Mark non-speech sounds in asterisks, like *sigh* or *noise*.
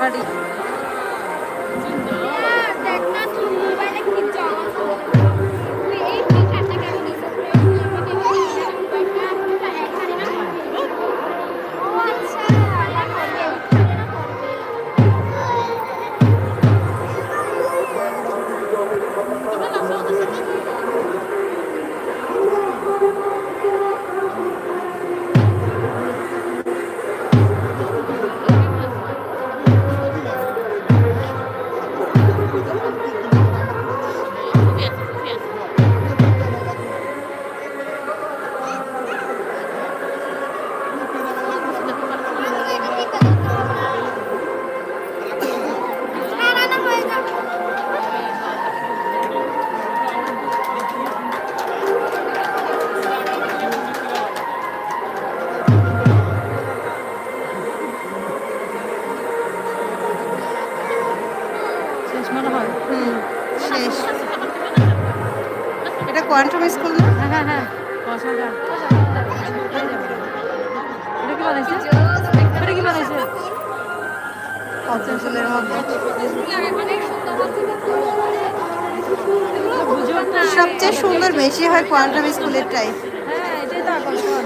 二点 শেষ মনে হয়। শেষ। *laughs* এটা কোয়ান্টাম স্কুল না? হ্যাঁ হ্যাঁ হ্যাঁ। এটা কি বানাইছে? এটা কি বানাইছে? মধ্যে। সবচেয়ে সুন্দর বেশি হয় কোয়ান্টাম স্কুলেরটাই হ্যাঁ এটাই তো আকর্ষণ।